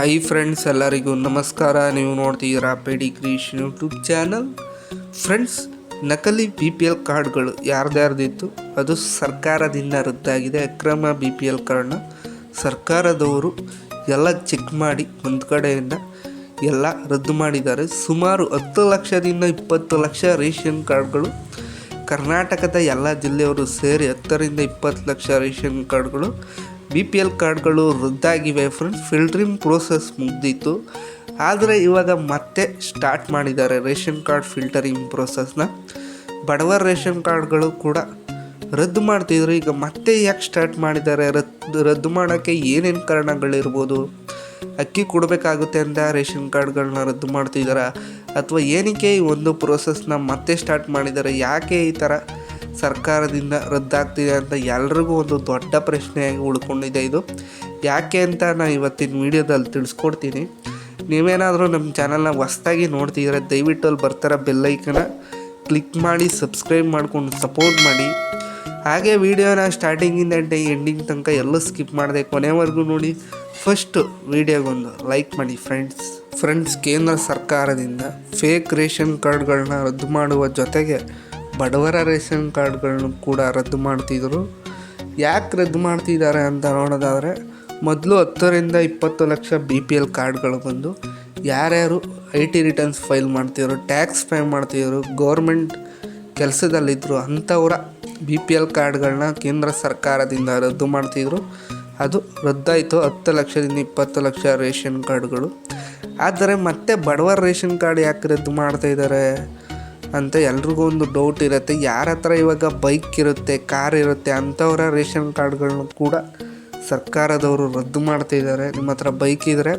Hi friends ಎಲ್ಲರಿಗೂ ನಮಸ್ಕಾರ. ನೀವು ನೋಡ್ತಿದ್ದೀರಾ ಪೆಡಿ ಕ್ರಿಯೇಷನ್ ಯೂಟ್ಯೂಬ್ ಚಾನಲ್ ಫ್ರೆಂಡ್ಸ್ ನಕಲಿ ಬಿ ಪಿ ಎಲ್ ಕಾರ್ಡ್ಗಳು ಯಾರ್ದಾರ್ದಿತ್ತು ಅದು ಸರ್ಕಾರದಿಂದ ರದ್ದಾಗಿದೆ. ಅಕ್ರಮ ಬಿ ಪಿ ಎಲ್ ಕಾರ್ಡ್ನ ಸರ್ಕಾರದವರು ಎಲ್ಲ ಚೆಕ್ ಮಾಡಿ ಒಂದು ಕಡೆಯಿಂದ ಎಲ್ಲ ರದ್ದು ಮಾಡಿದ್ದಾರೆ. ಸುಮಾರು ಹತ್ತು ಲಕ್ಷದಿಂದ ಇಪ್ಪತ್ತು ಲಕ್ಷ ರೇಷನ್ ಕಾರ್ಡ್ಗಳು ಕರ್ನಾಟಕದ ಎಲ್ಲ ಜಿಲ್ಲೆಯವರು ಸೇರಿ ಹತ್ತರಿಂದ ಇಪ್ಪತ್ತು ಲಕ್ಷ ರೇಷನ್ ಕಾರ್ಡ್ಗಳು ಬಿ ಪಿ ಎಲ್ ಕಾರ್ಡ್ಗಳು ರದ್ದಾಗಿವೆ ಫ್ರೆಂಡ್ಸ್ ಫಿಲ್ಟ್ರಿಂಗ್ ಪ್ರೋಸೆಸ್ ಮುಗ್ದಿತ್ತು. ಆದರೆ ಇವಾಗ ಮತ್ತೆ ಸ್ಟಾರ್ಟ್ ಮಾಡಿದ್ದಾರೆ ರೇಷನ್ ಕಾರ್ಡ್ ಫಿಲ್ಟರಿಂಗ್ ಪ್ರೋಸೆಸ್ನ ಬಡವರ ರೇಷನ್ ಕಾರ್ಡ್ಗಳು ಕೂಡ ರದ್ದು ಮಾಡ್ತಿದ್ರು. ಈಗ ಮತ್ತೆ ಯಾಕೆ ಸ್ಟಾರ್ಟ್ ಮಾಡಿದ್ದಾರೆ? ರದ್ದು ರದ್ದು ಮಾಡೋಕ್ಕೆ ಏನೇನು ಕಾರಣಗಳಿರ್ಬೋದು? ಅಕ್ಕಿ ಕೊಡಬೇಕಾಗುತ್ತೆ ಅಂತ ರೇಷನ್ ಕಾರ್ಡ್ಗಳನ್ನ ರದ್ದು ಮಾಡ್ತಿದ್ದಾರಾ ಅಥವಾ ಏನಕ್ಕೆ ಈ ಒಂದು ಪ್ರೋಸೆಸ್ನ ಮತ್ತೆ ಸ್ಟಾರ್ಟ್ ಮಾಡಿದ್ದಾರೆ? ಯಾಕೆ ಈ ಥರ ಸರ್ಕಾರದಿಂದ ರದ್ದಾಗ್ತಿದೆ ಅಂತ ಎಲ್ರಿಗೂ ಒಂದು ದೊಡ್ಡ ಪ್ರಶ್ನೆಯಾಗಿ ಉಳ್ಕೊಂಡಿದೆ ಇದು. ಯಾಕೆ ಅಂತ ನಾನು ಇವತ್ತಿನ ವೀಡಿಯೋದಲ್ಲಿ ತಿಳಿಸ್ಕೊಡ್ತೀನಿ. ನೀವೇನಾದರೂ ನಮ್ಮ ಚಾನಲ್ನ ಹೊಸ್ದಾಗಿ ನೋಡ್ತಿದ್ರೆ ದಯವಿಟ್ಟು ಅಲ್ಲಿ ಬರ್ತಾರ ಬೆಲ್ಲೈಕನ ಕ್ಲಿಕ್ ಮಾಡಿ, ಸಬ್ಸ್ಕ್ರೈಬ್ ಮಾಡ್ಕೊಂಡು ಸಪೋರ್ಟ್ ಮಾಡಿ. ಹಾಗೆ ವೀಡಿಯೋನ ಸ್ಟಾರ್ಟಿಂಗಿಂದ ಎಂಡಿಂಗ್ ತನಕ ಎಲ್ಲೂ ಸ್ಕಿಪ್ ಮಾಡಿದೆ ಕೊನೆವರೆಗೂ ನೋಡಿ. ಫಸ್ಟು ವಿಡಿಯೋಗೊಂದು ಲೈಕ್ ಮಾಡಿ ಫ್ರೆಂಡ್ಸ್. ಫ್ರೆಂಡ್ಸ್, ಕೇಂದ್ರ ಸರ್ಕಾರದಿಂದ ಫೇಕ್ ರೇಷನ್ ಕಾರ್ಡ್ಗಳನ್ನ ರದ್ದು ಮಾಡುವ ಜೊತೆಗೆ ಬಡವರ ರೇಷನ್ ಕಾರ್ಡ್ಗಳನ್ನು ಕೂಡ ರದ್ದು ಮಾಡ್ತಿದ್ರು. ಯಾಕೆ ರದ್ದು ಮಾಡ್ತಿದ್ದಾರೆ ಅಂತ ನೋಡೋದಾದರೆ, ಮೊದಲು ಹತ್ತರಿಂದ ಇಪ್ಪತ್ತು ಲಕ್ಷ ಬಿ ಪಿ ಎಲ್ ಕಾರ್ಡ್ಗಳು ಬಂದು ಯಾರ್ಯಾರು ಐ ಟಿ ರಿಟರ್ನ್ಸ್ ಫೈಲ್ ಮಾಡ್ತಿದ್ರು, ಟ್ಯಾಕ್ಸ್ ಪೇ ಮಾಡ್ತಿದ್ರು, ಗೌರ್ಮೆಂಟ್ ಕೆಲಸದಲ್ಲಿದ್ದರು ಅಂಥವ್ರ ಬಿ ಪಿ ಎಲ್ ಕಾರ್ಡ್ಗಳನ್ನ ಕೇಂದ್ರ ಸರ್ಕಾರದಿಂದ ರದ್ದು ಮಾಡ್ತಿದ್ರು. ಅದು ರದ್ದಾಯಿತು ಹತ್ತು ಲಕ್ಷದಿಂದ ಇಪ್ಪತ್ತು ಲಕ್ಷ ರೇಷನ್ ಕಾರ್ಡ್ಗಳು. ಆದರೆ ಮತ್ತೆ ಬಡವರ ರೇಷನ್ ಕಾರ್ಡ್ ಯಾಕೆ ರದ್ದು ಮಾಡ್ತಾ ಇದ್ದಾರೆ? ಅಂತ ಎಲ್ರಿಗೂ ಒಂದು ಡೌಟ್ ಇರುತ್ತೆ. ಯಾರ ಹತ್ರ ಇವಾಗ ಬೈಕ್ ಇರುತ್ತೆ ಕಾರ್ ಇರುತ್ತೆ ಅಂಥವರ ರೇಷನ್ ಕಾರ್ಡ್ಗಳನ್ನ ಕೂಡ ಸರ್ಕಾರದವರು ರದ್ದು ಮಾಡ್ತಿದ್ದಾರೆ ನಿಮ್ಮ ಹತ್ರ ಬೈಕ್ ಇದ್ದರೆ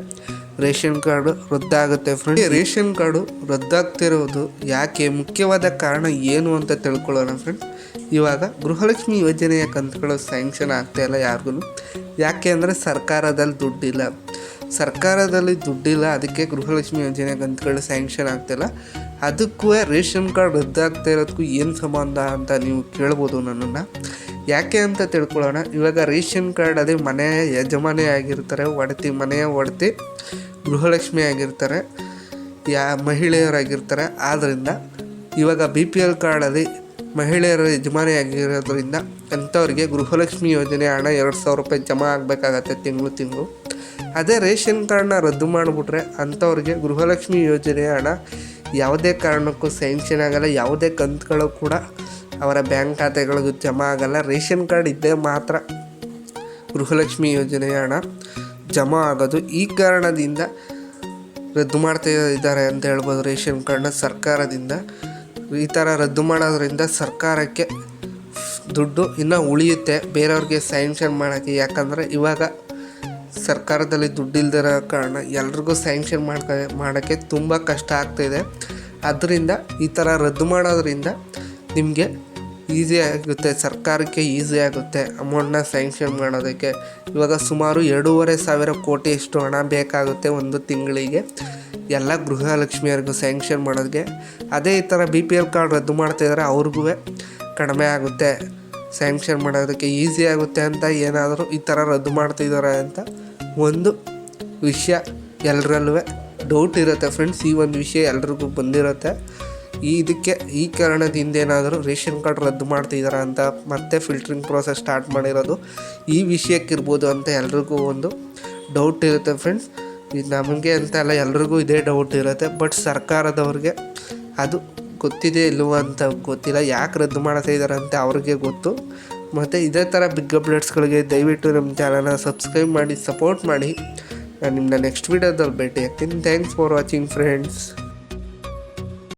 ರೇಷನ್ ಕಾರ್ಡು ರದ್ದಾಗುತ್ತೆ ಫ್ರೆಂಡ್ ರೇಷನ್ ಕಾರ್ಡು ರದ್ದಾಗ್ತಿರೋದು ಯಾಕೆ? ಮುಖ್ಯವಾದ ಕಾರಣ ಏನು ಅಂತ ತಿಳ್ಕೊಳ್ಳೋಣ ಫ್ರೆಂಡ್ಸ್ ಇವಾಗ ಗೃಹಲಕ್ಷ್ಮಿ ಯೋಜನೆಯ ಕಂತುಗಳು ಸ್ಯಾಂಕ್ಷನ್ ಆಗ್ತಾ ಇಲ್ಲ ಯಾರಿಗೂ ಯಾಕೆ ಅಂದರೆ ಸರ್ಕಾರದಲ್ಲಿ ದುಡ್ಡಿಲ್ಲ. ಸರ್ಕಾರದಲ್ಲಿ ದುಡ್ಡಿಲ್ಲ, ಅದಕ್ಕೆ ಗೃಹಲಕ್ಷ್ಮಿ ಯೋಜನೆ ಕಂತುಗಳು ಸ್ಯಾಂಕ್ಷನ್ ಆಗ್ತಿಲ್ಲ. ಅದಕ್ಕೂ ರೇಷನ್ ಕಾರ್ಡ್ ರದ್ದಾಗ್ತಾ ಇರೋದಕ್ಕೂ ಏನು ಸಂಬಂಧ ಅಂತ ನೀವು ಕೇಳ್ಬೋದು ನನ್ನನ್ನು. ಯಾಕೆ ಅಂತ ತಿಳ್ಕೊಳ್ಳೋಣ. ಇವಾಗ ರೇಷನ್ ಕಾರ್ಡ್ ಅದೇ ಮನೆಯ ಯಜಮಾನಿ ಆಗಿರ್ತಾರೆ, ಒಡತಿ ಮನೆಯ ಒಡತಿ ಗೃಹಲಕ್ಷ್ಮಿ ಆಗಿರ್ತಾರೆ, ಯಾ ಮಹಿಳೆಯರಾಗಿರ್ತಾರೆ. ಆದ್ದರಿಂದ ಇವಾಗ ಬಿ ಪಿ ಎಲ್ ಕಾರ್ಡಲ್ಲಿ ಮಹಿಳೆಯರ ಯಜಮಾನಿ ಆಗಿರೋದ್ರಿಂದ ಅಂಥವ್ರಿಗೆ ಗೃಹಲಕ್ಷ್ಮಿ ಯೋಜನೆ ಹಣ ಎರಡು ಸಾವಿರ ರೂಪಾಯಿ ಜಮಾ ಆಗಬೇಕಾಗತ್ತೆ ತಿಂಗಳು ತಿಂಗಳು. ಅದೇ ರೇಷನ್ ಕಾರ್ಡ್ನ ರದ್ದು ಮಾಡಿಬಿಟ್ರೆ ಅಂಥವ್ರಿಗೆ ಗೃಹಲಕ್ಷ್ಮಿ ಯೋಜನೆಯ ಹಣ ಯಾವುದೇ ಕಾರಣಕ್ಕೂ ಸ್ಯಾಂಕ್ಷನ್ ಆಗಲ್ಲ, ಯಾವುದೇ ಕಂತುಗಳು ಕೂಡ ಅವರ ಬ್ಯಾಂಕ್ ಖಾತೆಗಳಿಗೂ ಜಮಾ ಆಗಲ್ಲ. ರೇಷನ್ ಕಾರ್ಡ್ ಇದ್ದೇ ಮಾತ್ರ ಗೃಹಲಕ್ಷ್ಮಿ ಯೋಜನೆಯ ಹಣ ಜಮಾ ಆಗೋದು. ಈ ಕಾರಣದಿಂದ ರದ್ದು ಮಾಡ್ತಾ ಇದ್ದಾರೆ ಅಂತ ಹೇಳ್ಬೋದು ರೇಷನ್ ಕಾರ್ಡ್ನ ಸರ್ಕಾರದಿಂದ. ಈ ಥರ ರದ್ದು ಮಾಡೋದ್ರಿಂದ ಸರ್ಕಾರಕ್ಕೆ ದುಡ್ಡು ಇನ್ನೂ ಉಳಿಯುತ್ತೆ. ಬೇರೆಯವ್ರಿಗೆ ಸ್ಯಾಂಕ್ಷನ್ ಮಾಡೋಕ್ಕೆ. ಯಾಕಂದರೆ ಇವಾಗ ಸರ್ಕಾರದಲ್ಲಿ ದುಡ್ಡಿಲ್ದಿರೋ ಕಾರಣ ಎಲ್ರಿಗೂ ಸ್ಯಾಂಕ್ಷನ್ ಮಾಡ್ಕ, ಮಾಡೋಕ್ಕೆ ತುಂಬ ಕಷ್ಟ ಆಗ್ತಾಯಿದೆ ಅದರಿಂದ ಈ ಥರ ರದ್ದು ಮಾಡೋದ್ರಿಂದ ನಿಮಗೆ ಈಸಿ ಆಗುತ್ತೆ, ಸರ್ಕಾರಕ್ಕೆ ಈಸಿ ಆಗುತ್ತೆ ಅಮೌಂಟ್ನ ಸ್ಯಾಂಕ್ಷನ್ ಮಾಡೋದಕ್ಕೆ. ಇವಾಗ ಸುಮಾರು ಎರಡೂವರೆ ಸಾವಿರ ಕೋಟಿಯಷ್ಟು ಹಣ ಬೇಕಾಗುತ್ತೆ ಒಂದು ತಿಂಗಳಿಗೆ. ಎಲ್ಲ ಗೃಹಲಕ್ಷ್ಮಿಯರಿಗೂ ಸ್ಯಾಂಕ್ಷನ್ ಮಾಡೋದಕ್ಕೆ ಅದೇ ಈ ಥರ ಬಿ ಪಿ ಎಲ್ ಕಾರ್ಡ್ ರದ್ದು ಮಾಡ್ತಾಯಿದ್ರೆ ಅವ್ರಿಗೂ ಕಡಿಮೆ ಆಗುತ್ತೆ. ಸ್ಯಾಂಕ್ಷನ್ ಮಾಡೋದಕ್ಕೆ ಈಸಿ ಆಗುತ್ತೆ ಅಂತ ಏನಾದರೂ ಈ ಥರ ರದ್ದು ಮಾಡ್ತಿದ್ದಾರೆ ಅಂತ ಒಂದು ವಿಷಯ ಎಲ್ಲರಲ್ಲೂ ಡೌಟ್ ಇರುತ್ತೆ ಫ್ರೆಂಡ್ಸ್ ಈ ಒಂದು ವಿಷಯ ಎಲ್ರಿಗೂ ಬಂದಿರುತ್ತೆ. ಈ ಇದಕ್ಕೆ ಈ ಕಾರಣದಿಂದ ಏನಾದರೂ ರೇಷನ್ ಕಾರ್ಡ್ ರದ್ದು ಮಾಡ್ತಿದ್ದಾರೆ ಅಂತ ಮತ್ತೆ ಫಿಲ್ಟ್ರಿಂಗ್ ಪ್ರೋಸೆಸ್ ಸ್ಟಾರ್ಟ್ ಮಾಡಿರೋದು. ಈ ವಿಷಯಕ್ಕಿರ್ಬೋದು ಅಂತ ಎಲ್ರಿಗೂ ಒಂದು ಡೌಟ್ ಇರುತ್ತೆ ಫ್ರೆಂಡ್ಸ್ ನಮಗೆ ಅಂತ ಅಲ್ಲ, ಎಲ್ರಿಗೂ ಇದೇ ಡೌಟ್ ಇರುತ್ತೆ. ಬಟ್ ಸರ್ಕಾರದವ್ರಿಗೆ ಅದು ಗೊತ್ತಿದೆ ಇಲ್ವೋ ಅಂತ ಗೊತ್ತಿಲ್ಲ. ಯಾಕೆ ರದ್ದು ಮಾಡ್ತಾ ಇದ್ದಾರೆ ಅಂತ ಅವ್ರಿಗೆ ಗೊತ್ತು. ಮತ್ತು ಇದೇ ಥರ ಬಿಗ್ ಅಪ್ಡೇಟ್ಸ್ಗಳಿಗೆ ದಯವಿಟ್ಟು ನಮ್ಮ ಚಾನಲ್ನ ಸಬ್ಸ್ಕ್ರೈಬ್ ಮಾಡಿ ಸಪೋರ್ಟ್ ಮಾಡಿ. ನಾನು ನಿಮ್ಮನ್ನ ನೆಕ್ಸ್ಟ್ ವೀಡಿಯೋದಲ್ಲಿ ಭೇಟಿ ಆಗ್ತೀನಿ ಥ್ಯಾಂಕ್ಸ್ ಫಾರ್ ವಾಚಿಂಗ್ ಫ್ರೆಂಡ್ಸ್